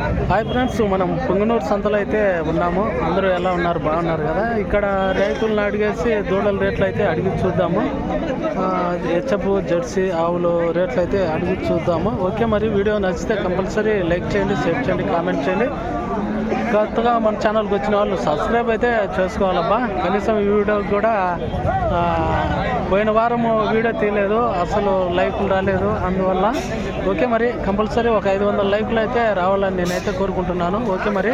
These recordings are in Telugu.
హాయ్ ఫ్రెండ్స్ మనం పొంగనూరు సంతలో అయితే ఉన్నాము. అందరూ ఎలా ఉన్నారు? బాగున్నారు కదా? ఇక్కడ రైతులను అడిగేసి దూడల రేట్లు అయితే అడిగి చూద్దాము. హెచ్చపు జెర్సీ ఆవులు రేట్లు అయితే అడిగి చూద్దాము. ఓకే మరి వీడియో నచ్చితే కంపల్సరీ లైక్ చేయండి షేర్ చేయండి కామెంట్ చేయండి. కొత్తగా మన ఛానల్కి వచ్చిన వాళ్ళు సబ్స్క్రైబ్ అయితే చేసుకోవాలబ్బా. కనీసం ఈ వీడియోకి కూడా పోయిన వారం వీడియో తీయలేదు. అసలు లైకులు రాలేదు. అందువల్ల ఓకే మరి కంపల్సరీ ఒక ఐదు వందల లైకులు అయితే రావాలని నేనైతే కోరుకుంటున్నాను. ఓకే మరి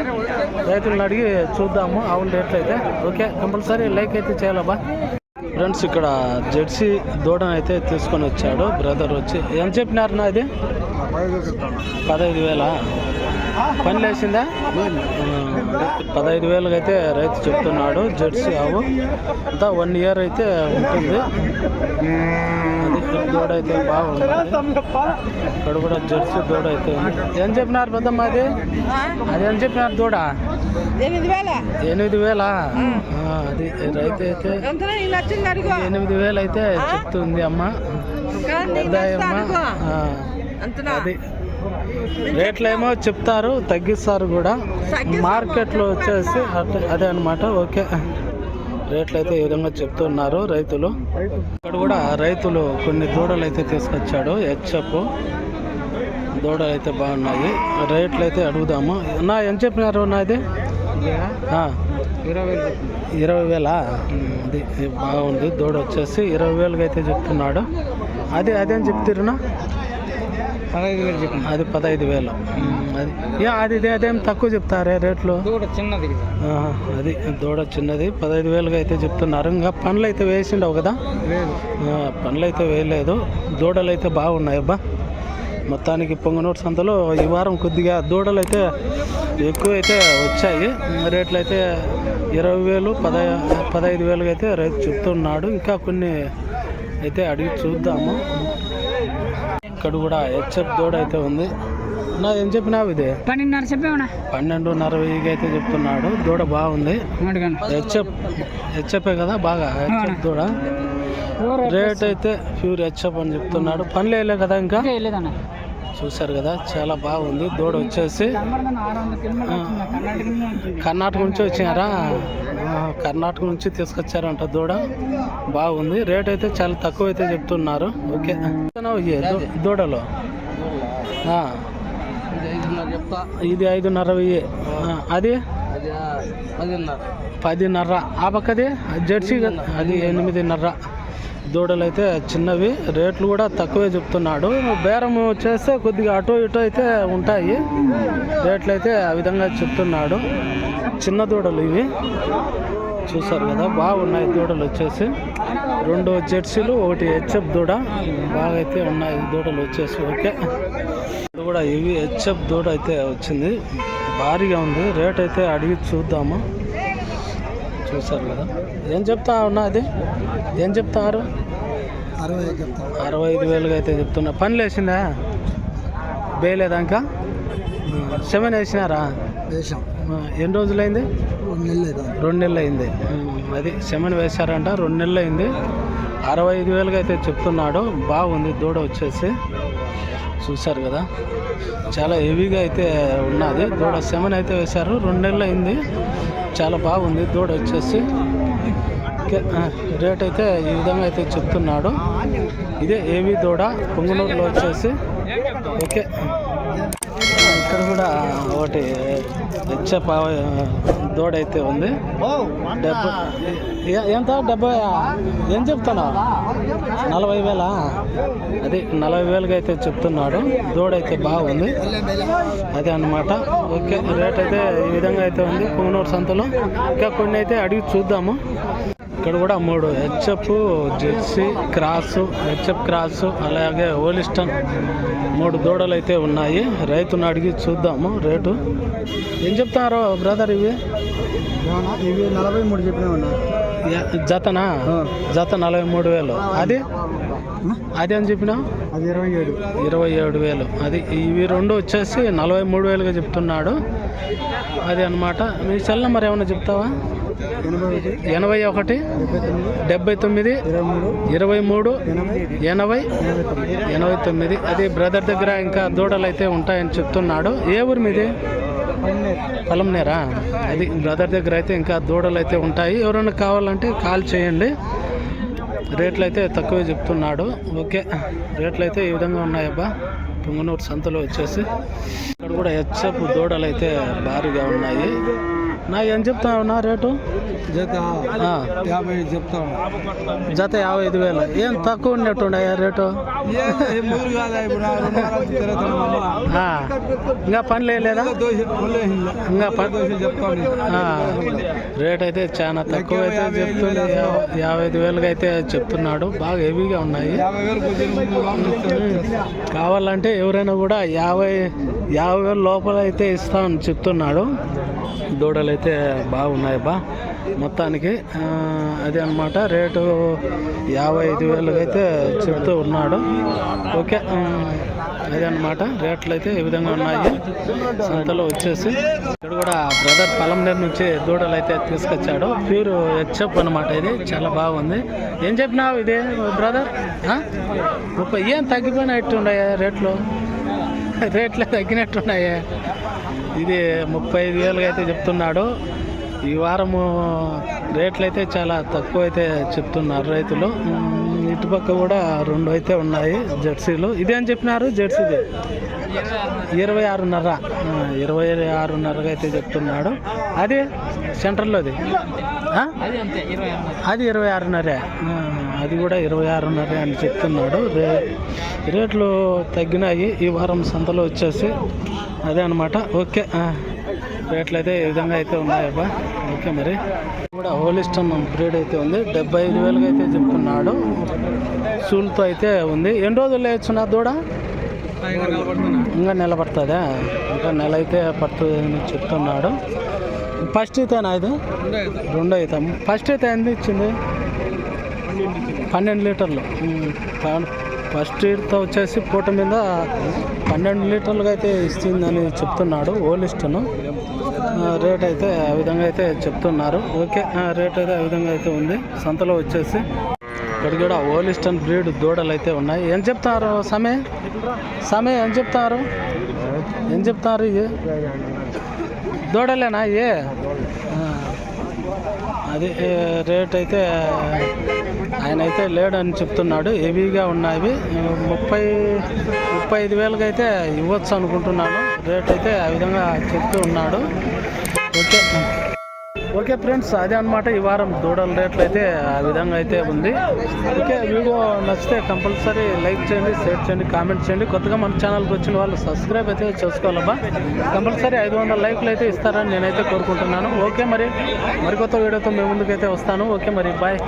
రైతులను అడిగి చూద్దాము ఆవుల రేట్లు అయితే ఓకే కంపల్సరీ లైక్ అయితే చేయాలబ్బా ఫ్రెండ్స్ ఇక్కడ జెర్సీ దూడను అయితే తీసుకొని వచ్చాడు బ్రదర్ వచ్చి. ఎంత చెప్పినారు నా ఇది? పదహైదు వేల? పని లేచిందా? పదహైదు వేలకు అయితే రైతు చెప్తున్నాడు జెర్సీ ఆవు. అంతా వన్ ఇయర్ అయితే ఉంటుంది. అది దూడ అయితే బాగుంది. ఇక్కడ కూడా జెర్సీ దూడ అయితే ఉంది. ఏం చెప్పినారు పెద్దమ్మ అది? అది ఏం చెప్పినారు దూడ? ఎనిమిది వేల. అది రైతు అయితే ఎనిమిది వేలు అయితే చెప్తుంది అమ్మ. పెద్ద అమ్మ అంతనా? అది రేట్లు ఏమో చెప్తారు తగ్గిస్తారు కూడా. మార్కెట్లో వచ్చేసి అదే అనమాట ఓకే. రేట్లు అయితే ఈ విధంగా చెప్తున్నారు రైతులు. ఇక్కడ కూడా రైతులు కొన్ని దూడలు అయితే తీసుకొచ్చాడు హెచ్ఎఫ్. దూడలు అయితే బాగున్నాయి. రేట్లు అయితే అడుగుదాము. నా ఎంత చెప్పినారు నాది ఇరవై వేలా అది బాగుంది దూడ వచ్చేసి ఇరవై వేలుగా అయితే చెప్తున్నాడు. అది అదేం చెప్తున్నా పదహైదు వేలు చెప్పండి. అది పదహైదు వేలు. అది యా అది అదేం తక్కువ చెప్తారే రేట్లు? దూడ చిన్నది అది దూడ చిన్నది. పదహైదు వేలుగా అయితే చెప్తున్నారు. ఇంకా పనులు అయితే వేసిండవు కదా? పనులు అయితే వేయలేదు. దూడలు అయితే బాగున్నాయి అబ్బా. మొత్తానికి పొంగనూరు సంతలో ఈ వారం కొద్దిగా దూడలు అయితే ఎక్కువ అయితే వచ్చాయి. రేట్లు అయితే ఇరవై వేలు పద పదహైదు వేలుగా అయితే రైతు చెప్తున్నాడు. ఇంకా కొన్ని అయితే అడిగి చూద్దాము. ఇక్కడ కూడా హెచ్ఎఫ్ దూడ అయితే ఉంది. నా ఏం చెప్పినావు ఇది? పన్నెండున్నర చెప్పామన్నా పన్నెండున్నర వెయ్యికి అయితే చెప్తున్నాడు. దూడ బాగుంది. హెచ్ఎఫ్ హెచ్ఎఫే కదా బాగా హెచ్ఎఫ్ దూడ. రేట్ అయితే ప్యూర్ హెచ్ఎఫ్ అని చెప్తున్నాడు. పని వేయలే కదా ఇంకా? చూశారు కదా చాలా బాగుంది. దూడ వచ్చేసి కర్ణాటక నుంచి వచ్చినారా? కర్ణాటక నుంచి తీసుకొచ్చారంట దూడ. బాగుంది. రేట్ అయితే చాలా తక్కువ అయితే చెప్తున్నారు. ఓకే. దూడలో? ఇది ఐదున్నర వెయ్యి. అది? పదిన్నర. పదిన్నర. ఆ పక్కది? జెర్సీ కదా, అది ఎనిమిదిన్నర. దూడలు అయితే చిన్నవి. రేట్లు కూడా తక్కువే చెప్తున్నాడు. బేరం చేస్తే కొద్దిగా అటు ఇటు అయితే ఉంటాయి. రేట్లు అయితే ఆ విధంగా చెప్తున్నాడు. చిన్న దూడలు ఇవి. చూసారు కదా బాగున్నాయి దూడలు వచ్చేసి. రెండు జెర్సీలు ఒకటి హెచ్ఎఫ్ దూడ. బాగా అయితే ఉన్నాయి దూడలు వచ్చేసి. ఓకే. అది కూడా ఇవి హెచ్ఎఫ్ దూడ అయితే వచ్చింది. భారీగా ఉంది. రేట్ అయితే అడిగి చూద్దాము. చూసారు కదా. ఏం చెప్తా ఉన్నా అది? ఏం చెప్తారు? అరవై ఐదు వేలుగా అయితే చెప్తున్నా. పని వేసిందా? వేయలేదా ఇంకా? సెవెన్ వేసినారా? ఎన్ని రోజులైంది? రెండు నెలలు అయింది. అది సెవెన్ వేశారంట రెండు నెలలు అయింది. అరవై ఐదు వేలుగా అయితే చెప్తున్నాడు. బాగుంది దూడ వచ్చేసి. చూశారు కదా. చాలా హెవీగా అయితే ఉన్నది. దూడ సెవెన్ అయితే వేశారు. రెండు నెలలు అయింది. చాలా బాగుంది. దూడ వచ్చేసి రేట్ అయితే ఈ విధంగా అయితే చెప్తున్నాడు. ఇదే ఏవి దూడ? పొంగునూరులో వచ్చేసి ఓకే. ఇక్కడ కూడా ఒకటి హెచ్ఎఫ్ దోడైతే అయితే ఉంది. డెబ్బై ఎంత? డెబ్బై ఏం చెప్తాను? నలభై వేలా. అది నలభై వేలుగా అయితే చెప్తున్నాడు. దూడ అయితే బాగుంది అదే అన్నమాట. ఓకే రేట్ అయితే ఈ విధంగా అయితే ఉంది. పుంగనూరు సంతలో. ఇంకా కొన్ని అయితే అడిగి చూద్దాము. ఇక్కడ కూడా మూడు HF Jersey cross HF cross అలాగే ఓలిస్టన్ మూడు దూడలు అయితే ఉన్నాయి. రైతును అడిగి చూద్దాము రేటు. ఏం చెప్తారో బ్రదర్ ఇవి? ఇవి నలభై మూడు చెప్పినా జతనా? జత నలభై మూడు వేలు. అది? అది అని చెప్పినా అది ఇరవై ఏడు. ఇరవై ఏడు వేలు. అది ఇవి రెండు వచ్చేసి నలభై మూడు వేలుగా చెప్తున్నాడు. అది అన్నమాట. మీ సెల్ నెంబర్ ఏమైనా చెప్తావా? ఎనభై ఒకటి డెబ్బై తొమ్మిది ఇరవై మూడు ఎనభై ఎనభై తొమ్మిది. అది బ్రదర్ దగ్గర ఇంకా దూడలు అయితే ఉంటాయని చెప్తున్నాడు. ఏ ఊరు మీది? పలంనేరా అది బ్రదర్ దగ్గర అయితే ఇంకా దూడలు అయితే ఉంటాయి. ఎవరైనా కావాలంటే కాల్ చేయండి. రేట్లు అయితే తక్కువే చెప్తున్నాడు. ఓకే రేట్లు అయితే ఈ విధంగా ఉన్నాయబ్బా. తుంగనూరు సంతలో వచ్చేసి. ఇక్కడ కూడా హెచ్చపు దూడలు అయితే భారీగా ఉన్నాయి. నా ఏం చెప్తావు నా రేటు? జత యాభై చెప్తా జత యాభై ఐదు వేలు. ఏం తక్కువ ఉన్నట్టున్నాయా రేటు? ఇంకా పని లేదా? ఇంకా పని రేట్ అయితే చాలా తక్కువ అయితే చెప్తుంది యాభై- ఐదు వేలుగా అయితే చెప్తున్నాడు. బాగా హెవీగా ఉన్నాయి. కావాలంటే ఎవరైనా కూడా యాభై యాభై వేల లోపల అయితే ఇస్తామని చెప్తున్నాడు. దూడలు అయితే బాగున్నాయి బా మొత్తానికి అదే అనమాట రేటు యాభై ఐదు వేలకు అయితే చెప్తూ ఉన్నాడు. ఓకే అదే అనమాట రేట్లు అయితే ఈ విధంగా ఉన్నాయి. సంతలో వచ్చేసి ఇక్కడ కూడా బ్రదర్ పలంనేరు నుంచి దూడలు అయితే తీసుకొచ్చాడు. ప్యూర్ హెచ్ఎఫ్ అనమాట ఇది చాలా బాగుంది. ఏం చెప్పినావు ఇది బ్రదర్? ముప్పై ఏం తగ్గిపోయినట్టున్నాయా రేట్లు? రేట్లు తగ్గినట్టున్నాయా. ఇది ముప్పై ఐదు వేలుగా అయితే చెప్తున్నాడు. ఈ వారము రేట్లు అయితే చాలా తక్కువ అయితే చెప్తున్నారు రైతులు. ఇటుపక్క కూడా రెండు అయితే ఉన్నాయి జెర్సీలు. ఇదే అని చెప్పినారు జెర్సీది? ఇరవై ఆరున్నర. ఇరవై ఆరున్నరగా అయితే చెప్తున్నాడు. అది సెంటర్లోది అది ఇరవై ఆరున్నరే. అది కూడా ఇరవై ఆరున్నర అని చెప్తున్నాడు. రే రేట్లు తగ్గినాయి. ఈ వారం సంతలో వచ్చేసి అదే అనమాట ఓకే రేట్లు అయితే ఈ విధంగా అయితే ఉన్నాయబ్బా. ఓకే మరి. కూడా హోలిస్టమ్ బ్రీడ్ అయితే ఉంది. డెబ్బై ఐదు వేలుగా అయితే చెప్తున్నాడు. సూల్తో అయితే ఉంది. ఎన్ని రోజులు లేవచ్చు దూడ? ఇంకా నెల పడుతుందా ఇంకా నెల అయితే పడుతుంది అని చెప్తున్నాడు. ఫస్ట్ అయితేనా ఇది? రెండో అయితే ఫస్ట్ అయితే ఎంత ఇచ్చింది? పన్నెండు లీటర్లు. ఫస్ట్ ఇయర్తో వచ్చేసి పూట మీద పన్నెండు లీటర్లుగా అయితే ఇస్తుందని చెప్తున్నాడు ఓలిస్టను. రేట్ అయితే ఆ విధంగా అయితే చెప్తున్నారు. ఓకే రేట్ అయితే ఆ విధంగా అయితే ఉంది. సంతలో వచ్చేసి ఇక్కడ కూడా ఓలిస్టన్ బ్రీడ్ దూడలు అయితే ఉన్నాయి. ఏం చెప్తారు సమయ? సమయ ఏం చెప్తారు? ఏం చెప్తారు ఇవి? దూడలేనా ఏ అది రేట్ అయితే ఆయన అయితే లేడు అని చెప్తున్నాడు. హెవీగా ఉన్నాయి ముప్పై ముప్పై ఐదు వేలకి అయితే ఇవ్వచ్చు అనుకుంటున్నాను. రేట్ అయితే ఆ విధంగా చెప్తూ ఉన్నాడు. ఓకే. ఓకే ఫ్రెండ్స్ అదే అనమాట ఈ వారం దూడల రేట్లు అయితే ఆ విధంగా అయితే ఉంది. ఓకే వీడియో నచ్చితే కంపల్సరీ లైక్ చేయండి షేర్ చేయండి కామెంట్ చేయండి. కొత్తగా మన ఛానల్కి వచ్చిన వాళ్ళు సబ్స్క్రైబ్ అయితే చేసుకోవాలమ్మా కంపల్సరీ ఐదు వందల లైక్లు అయితే ఇస్తారని నేనైతే కోరుకుంటున్నాను. ఓకే మరి మరికొత్త వీడియోతో మేము ముందుకైతే వస్తాను. ఓకే మరి బాయ్.